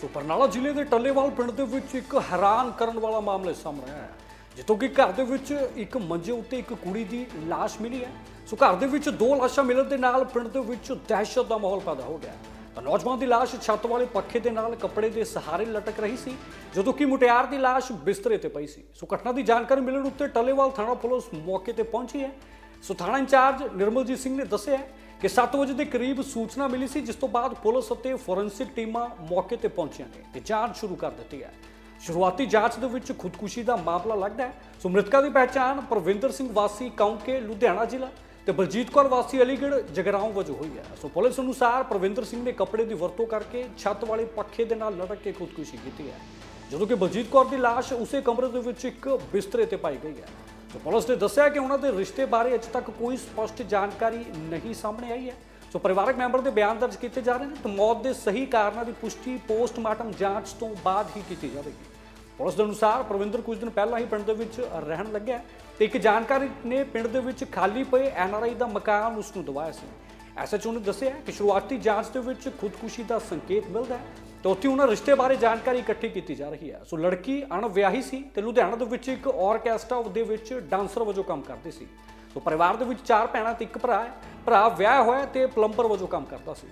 ਸੋ ਬਰਨਾਲਾ ਜ਼ਿਲ੍ਹੇ ਦੇ ਟੱਲੇਵਾਲ ਪਿੰਡ ਦੇ ਵਿੱਚ ਇੱਕ ਹੈਰਾਨ ਕਰਨ ਵਾਲਾ ਮਾਮਲਾ ਸਾਹਮਣੇ ਆਇਆ ਹੈ, ਜਿੱਥੋਂ ਕਿ ਘਰ ਦੇ ਵਿੱਚ ਇੱਕ ਮੰਜੇ ਉੱਤੇ ਇੱਕ ਕੁੜੀ ਦੀ ਲਾਸ਼ ਮਿਲੀ ਹੈ। ਸੋ ਘਰ ਦੇ ਵਿੱਚ ਦੋ ਲਾਸ਼ਾਂ ਮਿਲਣ ਦੇ ਨਾਲ ਪਿੰਡ ਦੇ ਵਿੱਚ ਦਹਿਸ਼ਤ ਦਾ ਮਾਹੌਲ ਪੈਦਾ ਹੋ ਗਿਆ ਤਾਂ ਨੌਜਵਾਨ ਦੀ ਲਾਸ਼ ਛੱਤ ਵਾਲੇ ਪੱਖੇ ਦੇ ਨਾਲ ਕੱਪੜੇ ਦੇ ਸਹਾਰੇ ਲਟਕ ਰਹੀ ਸੀ, ਜਦੋਂ ਕਿ ਮੁਟਿਆਰ ਦੀ ਲਾਸ਼ ਬਿਸਤਰੇ ਤੇ ਪਈ ਸੀ। ਸੋ ਘਟਨਾ ਦੀ ਜਾਣਕਾਰੀ ਮਿਲਣ ਉੱਤੇ ਟੱਲੇਵਾਲ ਥਾਣਾ ਪੁਲਿਸ ਮੌਕੇ ਤੇ ਪਹੁੰਚੀ ਹੈ। ਸੋ ਥਾਣਾ ਇੰਚਾਰਜ ਨਿਰਮਲਜੀਤ ਸਿੰਘ ਨੇ ਦੱਸਿਆ ਕਿ 7 ਵਜੇ ਦੇ ਕਰੀਬ ਸੂਚਨਾ ਮਿਲੀ ਸੀ, ਜਿਸ ਤੋਂ ਬਾਅਦ ਪੁਲਿਸ ਅਤੇ ਫੋਰੈਂਸਿਕ ਟੀਮਾਂ ਮੌਕੇ ਤੇ ਪਹੁੰਚੀਆਂ ਨੇ ਤੇ ਜਾਂਚ ਸ਼ੁਰੂ ਕਰ ਦਿੱਤੀ ਹੈ। ਸ਼ੁਰੂਆਤੀ ਜਾਂਚ ਦੇ ਵਿੱਚ ਖੁਦਕੁਸ਼ੀ ਦਾ ਮਾਮਲਾ ਲੱਗਦਾ ਹੈ। ਸੋ ਮ੍ਰਿਤਕਾ ਦੀ ਪਹਿਚਾਣ ਪ੍ਰਵਿੰਦਰ ਸਿੰਘ ਵਾਸੀ, ਕੌਂਕੇ, ਲੁਧਿਆਣਾ ਜ਼ਿਲ੍ਹਾ ਤੇ ਬਲਜੀਤ ਕੌਰ ਵਾਸੀ, ਅਲੀਗੜ੍ਹ, ਜਗਰਾਉਂ ਵਜੋਂ ਹੋਈ ਹੈ। ਸੋ ਪੁਲਿਸ ਅਨੁਸਾਰ ਪ੍ਰਵਿੰਦਰ ਸਿੰਘ ਨੇ ਕੱਪੜੇ ਦੀ ਵਰਤੋਂ ਕਰਕੇ ਛੱਤ ਵਾਲੇ ਪੱਖੇ ਦੇ ਨਾਲ ਲਟਕ ਕੇ ਖੁਦਕੁਸ਼ੀ ਕੀਤੀ ਹੈ। ਜਦੋਂ ਕਿ ਬਲਜੀਤ ਕੌਰ ਦੀ ਲਾਸ਼ ਉਸੇ ਕਮਰੇ ਦੇ ਵਿੱਚ ਇੱਕ ਬਿਸਤਰੇ ਤੇ ਪਾਈ ਗਈ ਹੈ। ਸੋ ਪੁਲਿਸ ਨੇ ਦੱਸਿਆ ਕਿ ਉਹਨਾਂ ਦੇ ਰਿਸ਼ਤੇ ਬਾਰੇ ਅਜੇ ਤੱਕ ਕੋਈ ਸਪਸ਼ਟ ਜਾਣਕਾਰੀ ਨਹੀਂ ਸਾਹਮਣੇ ਆਈ ਹੈ। ਸੋ ਪਰਿਵਾਰਕ ਮੈਂਬਰ ਦੇ ਬਿਆਨ ਦਰਜ ਕੀਤੇ ਜਾ ਰਹੇ ਨੇ ਤੇ ਮੌਤ ਦੇ ਸਹੀ ਕਾਰਨਾਂ ਦੀ ਪੁਸ਼ਟੀ ਪੋਸਟਮਾਰਟਮ ਜਾਂਚ ਤੋਂ ਬਾਅਦ ਹੀ ਕੀਤੀ ਜਾਵੇਗੀ। ਪੁਲਿਸ ਦੇ ਅਨੁਸਾਰ ਪ੍ਰਵਿੰਦਰ ਕੁਝ ਦਿਨ ਪਹਿਲਾਂ ਹੀ ਪਿੰਡ ਦੇ ਵਿੱਚ ਰਹਿਣ ਲੱਗਿਆ ਤੇ ਇੱਕ ਜਾਣਕਾਰੀ ਨੇ ਪਿੰਡ ਦੇ ਵਿੱਚ ਖਾਲੀ ਪਏ ਐਨਆਰਆਈ ਦਾ ਮਕਾਨ ਉਸ ਨੂੰ ਦਵਾਇਆ ਸੀ। ਐਸਐਚਓ ਨੇ ਦੱਸਿਆ ਕਿ ਸ਼ੁਰੂਆਤੀ ਜਾਂਚ ਦੇ ਵਿੱਚ ਖੁਦਕੁਸ਼ੀ ਦਾ ਸੰਕੇਤ ਮਿਲਦਾ ਹੈ। ਤੇ ਉੱਥੇ ਉਹਨਾਂ ਰਿਸ਼ਤੇ ਬਾਰੇ ਜਾਣਕਾਰੀ ਇਕੱਠੀ ਕੀਤੀ ਜਾ ਰਹੀ ਹੈ। ਸੋ ਲੜਕੀ ਅਣਵਿਆਹੀ ਸੀ ਤੇ ਲੁਧਿਆਣਾ ਦੇ ਵਿੱਚ ਇੱਕ ਆਰਕੈਸਟਰਾ ਦੇ ਵਿੱਚ ਡਾਂਸਰ ਵਜੋਂ ਕੰਮ ਕਰਦੀ ਸੀ। ਸੋ ਪਰਿਵਾਰ ਦੇ ਵਿੱਚ ਚਾਰ ਭੈਣਾਂ ਤੇ ਇੱਕ ਭਰਾ ਹੈ। ਭਰਾ ਵਿਆਹ ਹੋਇਆ ਤੇ ਪਲੰਬਰ ਵਜੋਂ ਕੰਮ ਕਰਦਾ ਸੀ।